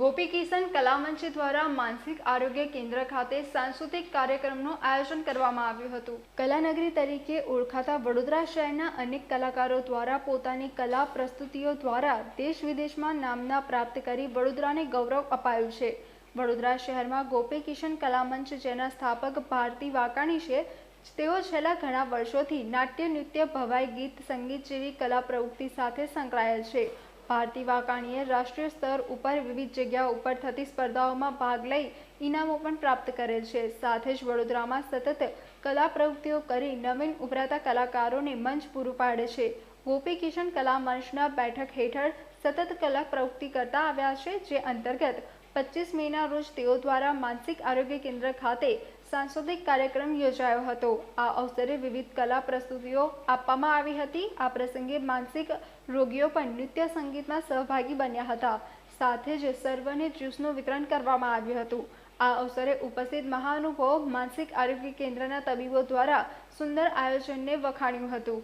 ગોપી કિશન કલામંચ દ્વારા માનસિક આરોગ્ય કેન્દ્ર ખાતે સાંસ્કૃતિક કાર્યક્રમનું આયોજન કરવામાં આવ્યું હતું. કલાનગરી તરીકે ઓળખાતા વડોદરા શહેરના અનેક કલાકારો દ્વારા પોતાની કલા પ્રસ્તુતિઓ દ્વારા દેશ વિદેશમાં નામના પ્રાપ્ત કરી વડોદરાને ગૌરવ અપાયું છે. વડોદરા શહેરમાં ગોપી કિશન કલામંચ જેના સ્થાપક ભારતી વાકાણી છે, તેઓ છેલ્લા ઘણા વર્ષોથી નાટ્ય, નૃત્ય, ભવાઈ ગીત, સંગીત જેવી કલા પ્રવૃત્તિ સાથે સંકળાયેલ છે. ભારતી વાકાણીએ રાષ્ટ્રીય સ્તર ઉપર વિવિધ જગ્યાઓ ઉપર થતી સ્પર્ધાઓમાં ભાગ લઈ ઇનામો પણ પ્રાપ્ત કરેલ છે. સાથે જ વડોદરામાં સતત કલા પ્રવૃત્તિઓ કરી નવીન ઉભરાતા કલાકારોને મંચ પૂરું પાડે છે. ગોપી કિશન કલા મંચના બેઠક હેઠળ સતત કલા પ્રવૃત્તિ કરતા આવ્યા છે, જે અંતર્ગત પચીસ મેના રોજ તેઓ દ્વારા માનસિક આરોગ્ય કેન્દ્ર ખાતે સાંસ્કૃતિક કાર્યક્રમ યોજાયો હતો. આ અવસરે વિવિધ કલા પ્રસ્તુતિઓ આપવામાં આવી હતી. આ પ્રસંગે માનસિક રોગીઓ પણ નૃત્ય સંગીતમાં સહભાગી બન્યા હતા. સાથે જ સર્વને જ્યુસનું વિતરણ કરવામાં આવ્યું હતું. આ અવસરે ઉપસ્થિત મહાનુભાવો માનસિક આરોગ્ય કેન્દ્રના તબીબો દ્વારા સુંદર આયોજનને વખાણ્યું હતું.